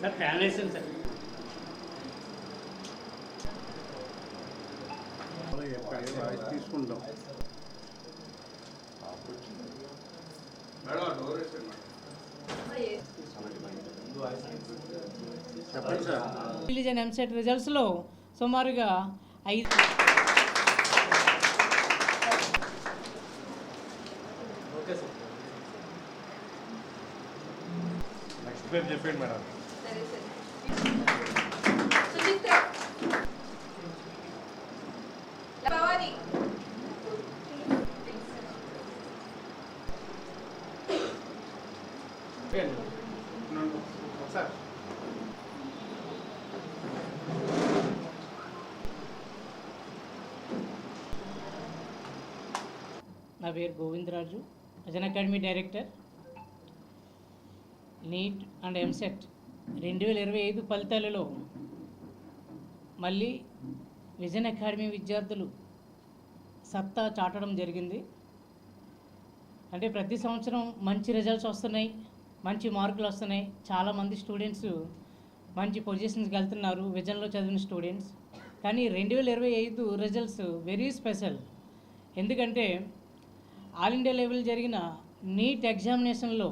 Sir fan వేసాను sir తీసుకుంటాం. చెప్పండి సార్ రిలీజ్ అయిన ఎంసెట్ రిజల్ట్స్లో సుమారుగా ఐదు నెక్స్ట్ పేరు చెప్పండి మేడం. సుచిత్ర. నా పేరు Govindaraju vision academy director. NEET and EAMCET రెండు వేల ఇరవై ఐదు ఫలితాలలో మళ్ళీ విజన్ అకాడమీ విద్యార్థులు సత్తా చాటడం జరిగింది. అంటే ప్రతి సంవత్సరం మంచి రిజల్ట్స్ వస్తున్నాయి మంచి మార్కులు వస్తున్నాయి. చాలామంది స్టూడెంట్స్ మంచి పొజిషన్స్కి వెళ్తున్నారు విజన్లో చదివిన స్టూడెంట్స్ కానీ రెండు వేల ఇరవై ఐదు రిజల్ట్స్ వెరీ స్పెషల్ ఎందుకంటే ఆల్ ఇండియా లెవెల్ జరిగిన నీట్ ఎగ్జామినేషన్లో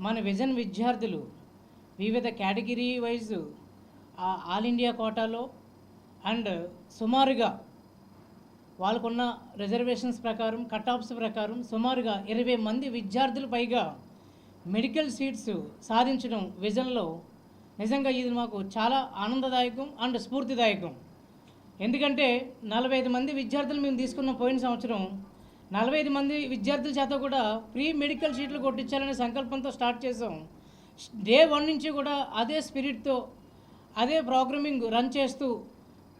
మన విజన్ విద్యార్థులు వివిధ కేటగిరీ వైజ్ ఆల్ ఇండియా కోటాలో అండ్ సుమారుగా వాళ్ళకున్న రిజర్వేషన్స్ ప్రకారం కట్ ఆఫ్స్ ప్రకారం సుమారుగా ఇరవై మంది విద్యార్థులు పైగా మెడికల్ సీట్స్ సాధించడం విజన్లో నిజంగా ఇది మాకు చాలా ఆనందదాయకం అండ్ స్ఫూర్తిదాయకం. ఎందుకంటే నలభై ఐదు మంది విద్యార్థులు మేము తీసుకున్న పోయిన సంవత్సరం నలభై ఐదు మంది విద్యార్థుల చేత కూడా ప్రీ మెడికల్ షీట్లు కొట్టించాలనే సంకల్పంతో స్టార్ట్ చేసాం డే వన్ నుంచి కూడా అదే స్పిరిట్తో అదే ప్రోగ్రామింగ్ రన్ చేస్తూ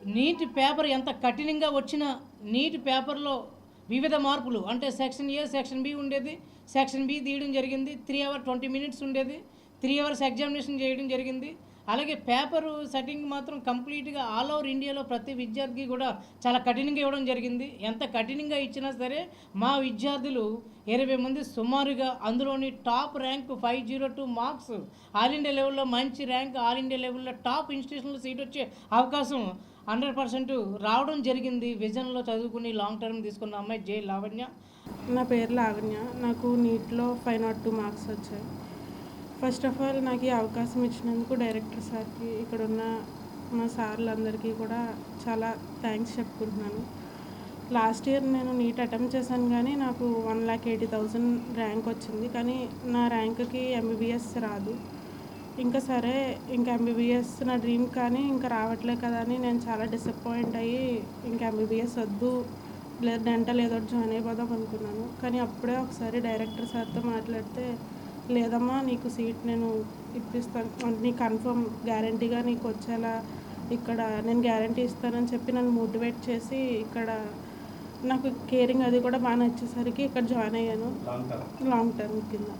నీటి పేపర్ ఎంత కఠినంగా వచ్చినా నీటి పేపర్లో వివిధ మార్పులు అంటే సెక్షన్ ఏ సెక్షన్ బి ఉండేది సెక్షన్ బి తీయడం జరిగింది త్రీ అవర్ ట్వంటీ మినిట్స్ ఉండేది త్రీ అవర్స్ ఎగ్జామినేషన్ చేయడం జరిగింది అలాగే పేపరు సెట్టింగ్ మాత్రం కంప్లీట్గా ఆల్ ఓవర్ ఇండియాలో ప్రతి విద్యార్థికి కూడా చాలా కఠినంగా ఇవ్వడం జరిగింది. ఎంత కఠినంగా ఇచ్చినా సరే మా విద్యార్థులు ఇరవై మంది సుమారుగా అందులోని top rank five zero two marks all India లెవెల్లో మంచి ర్యాంక్ ఆల్ ఇండియా లెవెల్లో టాప్ ఇన్స్టిట్యూషన్లో సీట్ వచ్చే అవకాశం హండ్రెడ్ పర్సెంట్ రావడం జరిగింది. విజన్లో చదువుకుని లాంగ్ టర్మ్ తీసుకున్న అమ్మాయి జే లావణ్య. నా పేరు లావణ్య. నాకు నీట్లో ఫైవ్ నాట్ టూ మార్క్స్ వచ్చాయి. ఫస్ట్ ఆఫ్ ఆల్ నాకు ఈ అవకాశం ఇచ్చినందుకు డైరెక్టర్ సార్కి ఇక్కడ ఉన్న మా సార్లందరికీ కూడా చాలా థ్యాంక్స్ చెప్పుకుంటున్నాను. లాస్ట్ ఇయర్ నేను నీట్ అటెంప్ట్ చేశాను కానీ నాకు one lakh eighty thousand rank వచ్చింది. కానీ నా ర్యాంక్కి ఎంబీబీఎస్ రాదు. ఇంకా సరే ఇంకా ఎంబీబీఎస్ నా డ్రీమ్ కానీ ఇంకా రావట్లేదు కదా అని నేను చాలా డిసప్పాయింట్ అయ్యి ఇంకా ఎంబీబీఎస్ వద్దు లేదు డెంటల్ ఏదో ఒకటి జాయిన్ అయిపోదాం అనుకున్నాను. కానీ అప్పుడే ఒకసారి డైరెక్టర్ సార్తో మాట్లాడితే లేదమ్మా నీకు సీట్ నేను ఇప్పిస్తాను. నీకు కన్ఫర్మ్ గ్యారంటీగా నీకు వచ్చేలా ఇక్కడ నేను గ్యారంటీ ఇస్తానని చెప్పి నన్ను మోటివేట్ చేసి ఇక్కడ నాకు కేరింగ్ అది కూడా బాగా నచ్చేసరికి ఇక్కడ జాయిన్ అయ్యాను. లాంగ్ టర్మ్ కింద.